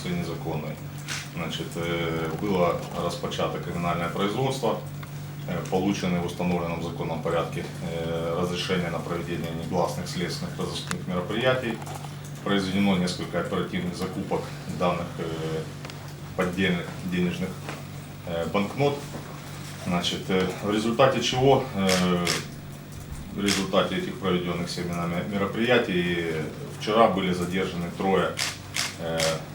продукции незаконной. Значит, было распочато криминальное производство, получены в установленном законном порядке разрешение на проведение негласных следственных разыскных мероприятий, произведено несколько оперативных закупок данных поддельных денежных банкнот. Значит, в результате чего, в результате этих проведенных всеми мероприятий, вчера были задержаны трое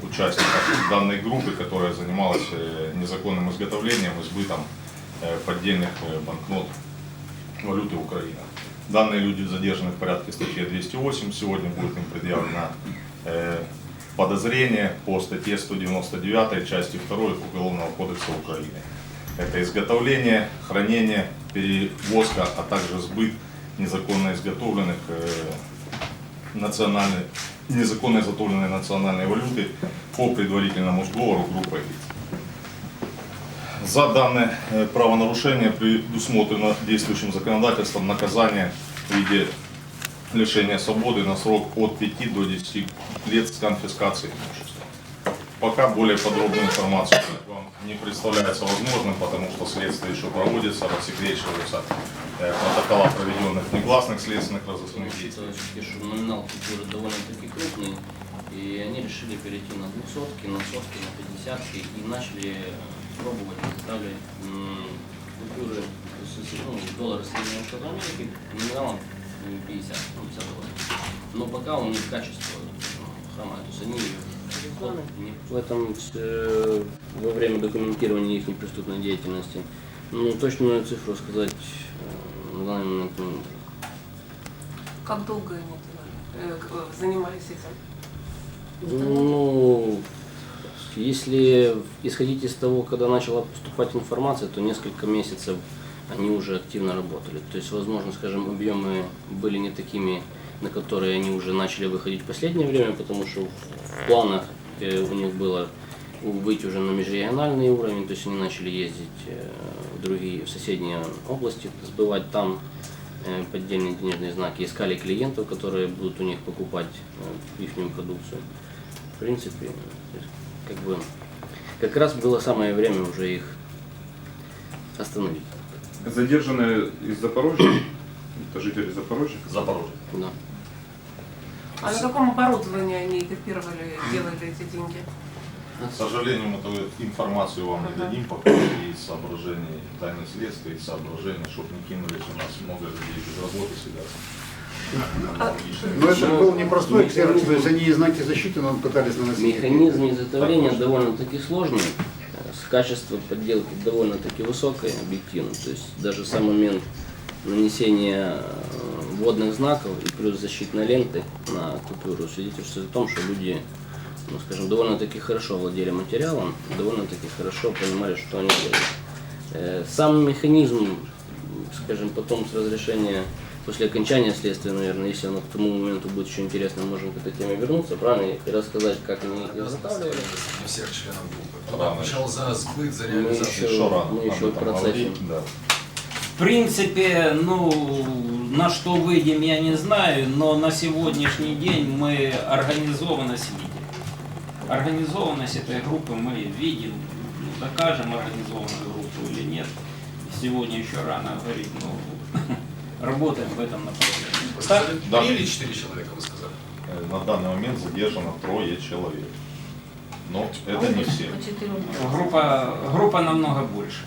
участников данной группы, которая занималась э, незаконным изготовлением и сбытом э, поддельных э, банкнот валюты Украины. Данные люди задержаны в порядке статьи 208. Сегодня будет им предъявлено э, подозрение по статье 199 части 2 Уголовного кодекса Украины. Это изготовление, хранение, перевозка, а также сбыт незаконно изготовленных э, национальной, незаконно изготовленной национальной валюты по предварительному сговору группой лиц. За данное э, правонарушение предусмотрено действующим законодательством наказание в виде лишения свободы на срок от 5 до 10 лет с конфискацией имущества. Пока более подробную информацию вам не представляется возможным, потому что следствие еще проводится, рассекречиваются протокола проведенных негласных следственных разыскных действий. Что номинал купюры довольно-таки крупный, и они решили перейти на двухсотки, на сотки, на пятидесятки и начали пробовать изготавливать м, купюры, ну, доллары Соединенных Штатов Америки номиналом м, 50, ну, 50 долларов. Но пока у них качество ну, хромает, то есть они в этом э, во время документирования их преступной деятельности. Ну, точную цифру сказать э, на данный момент не могу. Как долго они э, э, занимались этим? Ну, если исходить из того, когда начала поступать информация, то несколько месяцев они уже активно работали. То есть, возможно, скажем, объемы были не такими, на которые они уже начали выходить в последнее время, потому что в планах э, у них было выйти уже на межрегиональный уровень, то есть они начали ездить э, в другие, в соседние области, сбывать там э, поддельные денежные знаки, искали клиентов, которые будут у них покупать э, их продукцию. В принципе, как бы как раз было самое время уже их остановить. Задержанные из Запорожья, это жители Запорожья. Запорожье. Да. А на каком оборудовании они копировали, делали эти деньги? К сожалению, мы эту информацию вам не дадим, пока из соображений тайны следствия, из соображений, чтобы не кинулись, у нас много людей без работы сидят. Но это был непростой ксерокс, то есть они и знаки защиты нам пытались наносить. Механизм изготовления довольно-таки сложный, с качество подделки довольно-таки высокое, объективно. То есть даже сам момент нанесения э, вводных знаков и плюс защитной ленты на купюру свидетельствует о том, что люди, ну, скажем, довольно-таки хорошо владели материалом, довольно-таки хорошо понимали, что они делают. Э, Сам механизм, скажем, потом с разрешения после окончания следствия, наверное, если оно к тому моменту будет еще интересно, мы можем к этой теме вернуться, правильно, и рассказать, как они их изготавливали. Не всех членов группы. Да, Кто мы- отвечал за сбыт, за Мы реализацию. еще- Еще рано мы еще в процессе. да. В принципе, ну, на что выйдем, я не знаю, но на сегодняшний день мы организованность видим. Организованность этой группы мы видим, Ну, докажем организованную группу или нет. Сегодня еще рано говорить, но работаем в этом направлении. Да. Три или четыре человека, вы сказали? Э, На данный момент задержано трое человек. Но это не все. Группа, группа намного больше.